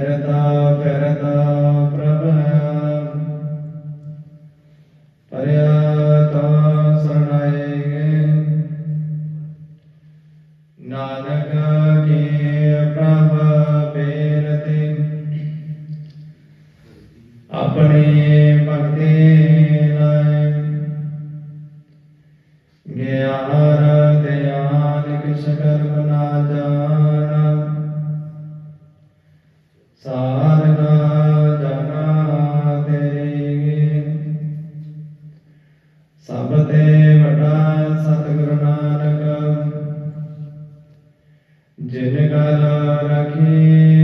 करता कर Shinagada Rakhi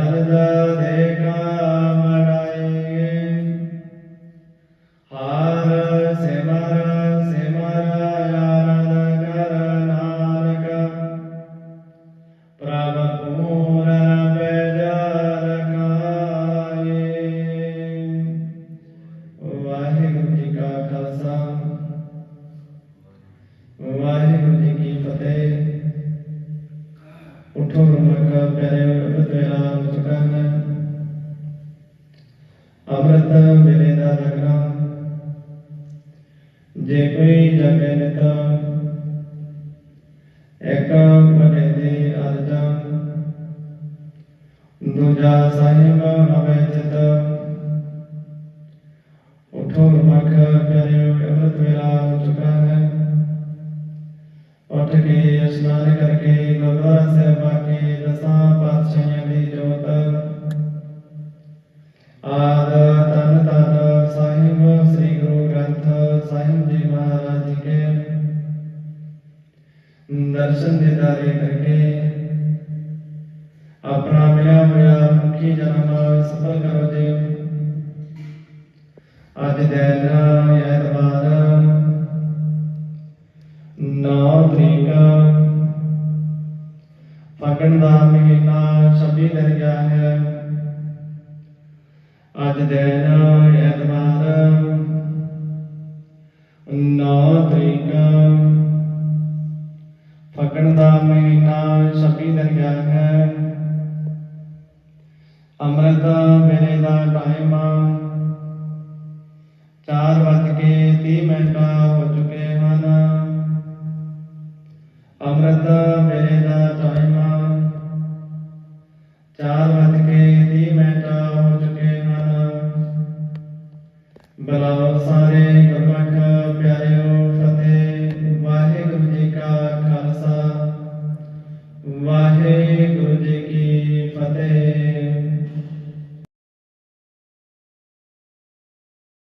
Radha ਵਾਕਾ ਪਿਆਰੇ ਤੇਰਾ ਵਿੱਚ ਕਰਨਾ ਅੰਮ੍ਰਿਤ ਵੇਲੇ ਦਾ ਲਗਣਾ ਜੇ ਕੋਈ ਜਪੇ ਨਿਤਾ ਦਰਸ਼ਨ ਦਿਦਾਰੇ ਕਰਕੇ ਆਪਣਾ ਮਿਲਿਆ ਹੋਇਆ ਮੁਖੀ ਜਨਮ ਸਫਲ ਕਰ ਦੇ ਅੱਜ ਦਿਨ ਐਤਵਾਰ 9 ਤਰੀਕ, ਫਗਣ ਦਾ ਮਹੀਨਾ 26 ਦਿਨ ਗਿਆ ਹੈ। ਅੱਜ ਦਿਨ